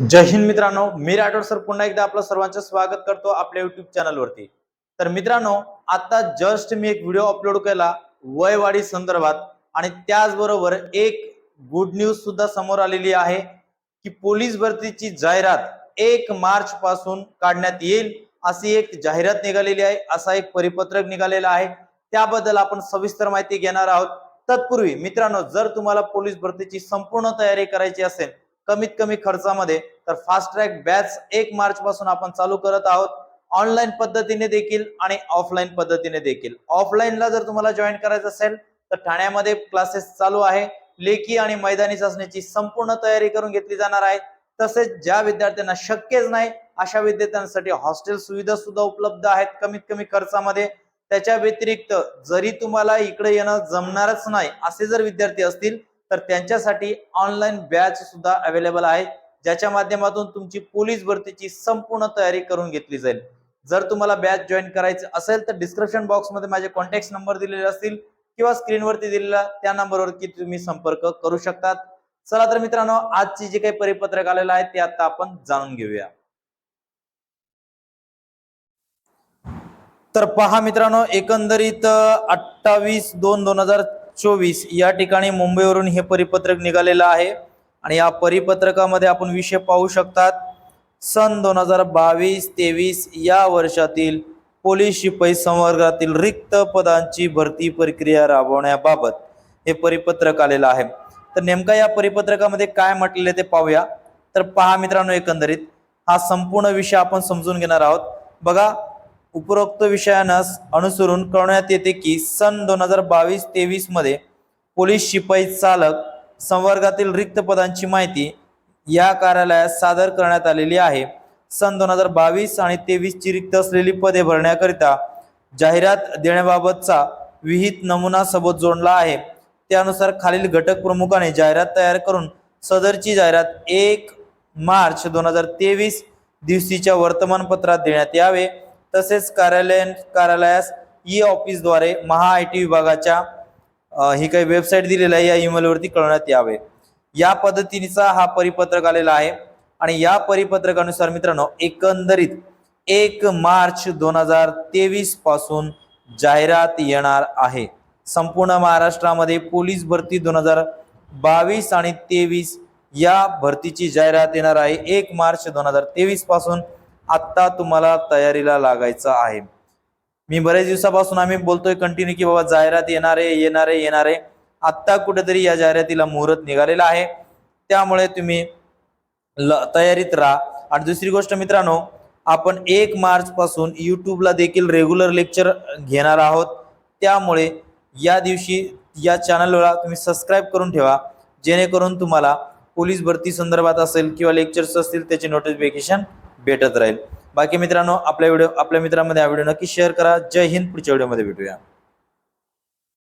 जय हिंद मित्रांनो मी राठोड सर पुन्हा एकदा आपलं सर्वांचं स्वागत करतो आपल्या युट्यूब चॅनलवरती तर मित्रांनो आता जस्ट मी एक व्हिडिओ अपलोड केला वयवाढी संदर्भात. आणि त्याचबरोबर एक गुड न्यूज सुद्धा समोर आलेली आहे की पोलीस भरतीची जाहिरात एक मार्च पासून काढण्यात येईल अशी एक जाहिरात निघालेली आहे असा एक परिपत्रक निघालेला आहे. त्याबद्दल आपण सविस्तर माहिती घेणार आहोत. तत्पूर्वी मित्रांनो जर तुम्हाला पोलीस भरतीची संपूर्ण तयारी करायची असेल कमीत कमी खर्चामध्ये. तर फास्ट ट्रॅक बॅच एक मार्च पासून आपण चालू करत आहोत. ऑनलाईन पद्धतीने देखील आणि ऑफलाईन पद्धतीने देखील. ऑफलाईनला जर तुम्हाला जॉईन करायचं असेल तर ठाण्यामध्ये क्लासेस चालू आहे. लेखी आणि मैदानी चाचणीची संपूर्ण तयारी करून घेतली जाणार आहे. तसेच ज्या विद्यार्थ्यांना शक्यच नाही अशा विद्यार्थ्यांसाठी हॉस्टेल सुविधा सुद्धा उपलब्ध आहेत कमीत कमी खर्चामध्ये. त्याच्या व्यतिरिक्त जरी तुम्हाला इकडे येणं जमणारच नाही असे जर विद्यार्थी असतील तर त्यांच्यासाठी ऑनलाईन बॅच सुद्धा अवेलेबल आहे ज्याच्या माध्यमातून तुमची पोलीस भरतीची संपूर्ण तयारी करून घेतली जाईल. जर तुम्हाला बॅच जॉईन करायचं असेल तर डिस्क्रिप्शन बॉक्समध्ये माझे कॉन्टॅक्ट नंबर दिलेले असतील किंवा स्क्रीनवरती दिलेला त्या नंबरवरती तुम्ही संपर्क करू शकतात. चला तर मित्रांनो आजची जे काही परिपत्रक आलेलं आहे ते आता आपण जाणून घेऊया. तर पहा मित्रांनो एकंदरीत अठ्ठावीस दोन दोन हजार चोवीस या ठिकाणी मुंबईवरून हे परिपत्रक निघालेलं आहे. आणि या परिपत्रकामध्ये आपण विषय पाहू शकतात सन दोन हजार बावीस तेवीस या वर्षातील पोलीस शिपाई संवर्गातील रिक्त पदांची भरती प्रक्रिया राबवण्याबाबत हे परिपत्रक आलेलं आहे. तर नेमका या परिपत्रकामध्ये काय म्हटलेले ते पाहूया. तर पहा मित्रांनो एकंदरीत हा संपूर्ण विषय आपण समजून घेणार आहोत. बघा उपरोक्त विषयानास अनुसरून कळवण्यात येते की सन दोन हजार बावीस तेवीसमध्ये पोलीस शिपाई चालक संवर्गातील रिक्त पदांची माहिती या कार्यालयात सादर करण्यात आलेली आहे. सन दोन हजार बावीस आणि तेवीसची रिक्त असलेली पदे भरण्याकरिता जाहिरात देण्याबाबतचा विहित नमुना सोबत जोडला आहे. त्यानुसार खालील घटक प्रमुखाने जाहिरात तयार करून सदरची जाहिरात एक मार्च दोन हजार तेवीस दिवशीच्या वर्तमानपत्रात देण्यात यावे. तसेच कार्यालय कार्यालयास ई ऑफिसद्वारे महा आय टी विभागाच्या ही काही वेबसाईट दिलेली आहे या ईमेलवरती कळवण्यात यावे. या पद्धतीचा हा परिपत्रक आलेला आहे. आणि या परिपत्रकानुसार मित्रांनो एकंदरीत एक मार्च दोन हजार तेवीसपासून जाहिरात येणार आहे. संपूर्ण महाराष्ट्रामध्ये पोलीस भरती दोन हजार बावीस आणि तेवीस या भरतीची जाहिरात येणार आहे. एक मार्च दोन हजार तेवीसपासून आत्ता तुम्हाला तयारीला लागायचं आहे. मी बऱ्याच दिवसापासून आम्ही बोलतोय कंटिन्यू की बाबा जाहिरात येणारे येणारे येणारे. आत्ता कुठेतरी या जाहिरातीला मुहूर्त निघालेला आहे. त्यामुळे तुम्ही ल- तयारीत राहा. आणि दुसरी गोष्ट मित्रांनो आपण एक मार्च पासून युट्यूबला देखील रेग्युलर लेक्चर घेणार आहोत. त्यामुळे या दिवशी या चॅनलला तुम्ही सबस्क्राईब करून ठेवा. जेणेकरून तुम्हाला पोलीस भरती संदर्भात असेल किंवा लेक्चर्स असतील त्याची नोटिफिकेशन भेटत राहील. बाकी मित्रांनो आपल्या व्हिडिओ आपल्या मित्रांमध्ये हा व्हिडिओ नक्की शेअर करा. जय हिंद. पुढच्या व्हिडिओमध्ये भेटूया.